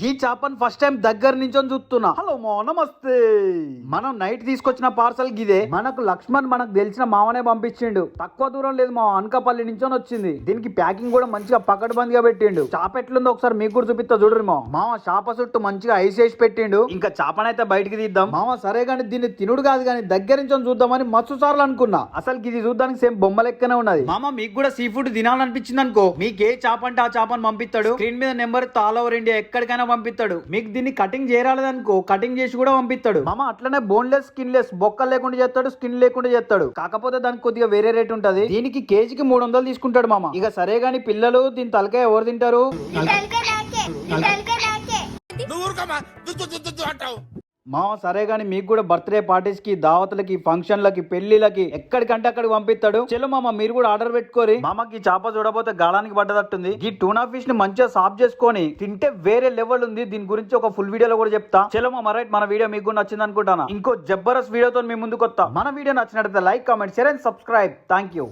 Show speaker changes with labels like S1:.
S1: గీ చేపని first time దగ్గర నుంచి చూస్తున్నా. హలో మో నమస్తే. మనం నైట్ తీసుకొచ్చిన పార్సల్ గిదే మనకు లక్ష్మణ్ మనకు తెలిసిన మామనే పంపించిండు. తక్కువ దూరం లేదు మా అనకాపల్లి నుంచి వచ్చింది. దీనికి ప్యాకింగ్ కూడా మంచిగా పకడ్బందీగా పెట్టిండు. చాప ఎట్లుందో ఒకసారి మీకు కూడా చూపిస్తా చూడరు మా మామ చాప చుట్టూ మంచిగా ఐస్ వేసి పెట్టిండు. ఇంకా చాపనైతే బయటికి తీద్దాం. మామ సరే కానీ దీన్ని తినుడు కాదు కానీ దగ్గర నుంచి చూద్దామని మస్తు సార్లు అనుకున్నా. అసలు ఇది చూడడానికి సేమ్ బొమ్మ లెక్కనే ఉన్నది. మామ మీకు కూడా సీ ఫుడ్ తినాలనిపించింది అనుకో మీకు ఏ చాప అంటే ఆ చాపని పంపిస్తాడు. స్క్రీన్ మీద నెంబర్ ఆల్ ఓవర్ ఇండియా ఎక్కడికైనా పంపిస్తాడు. మీకు దీన్ని కటింగ్ చేయరాలేదనుకో కటింగ్ చేసి కూడా పంపిస్తాడు. మామ అట్లనే బోన్లెస్ స్కిన్ లెస్ బొక్కలు లేకుండా చేస్తాడు స్కిన్ లేకుండా చేస్తాడు. కాకపోతే దానికి కొద్దిగా వేరే రేట్ ఉంటది. దీనికి కేజీకి మూడు వందలు తీసుకుంటాడు మామ. ఇక సరే గాని పిల్లలు దీని తలకాయ ఎవరు తింటారు? మామ సరే గాని మీకు కూడా బర్త్డే పార్టీస్కి దావతులకి ఫంక్షన్లకి పెళ్ళిలకి ఎక్కడికంటే అక్కడికి పంపిస్తాడు. చలో మామ మీరు కూడా ఆర్డర్ పెట్టుకోరి. మామకి చేప చూడబోతే గాలానికి పడ్డదట్టుంది. ఈ టూనా ఫిష్ని మంచిగా సాఫ్ చేసుకొని తింటే వేరే లెవెల్ ఉంది. దీని గురించి ఒక ఫుల్ వీడియోలో కూడా చెప్తా. చలో మామ రైట్ మన వీడియో మీకు కూడా నచ్చింది అనుకుంటాను? ఇంకో జబ్బరస్ వీడియోతో మీ ముందుకు వస్తా మన వీడియో నచ్చినట్లయితే like comment share and subscribe. Thank you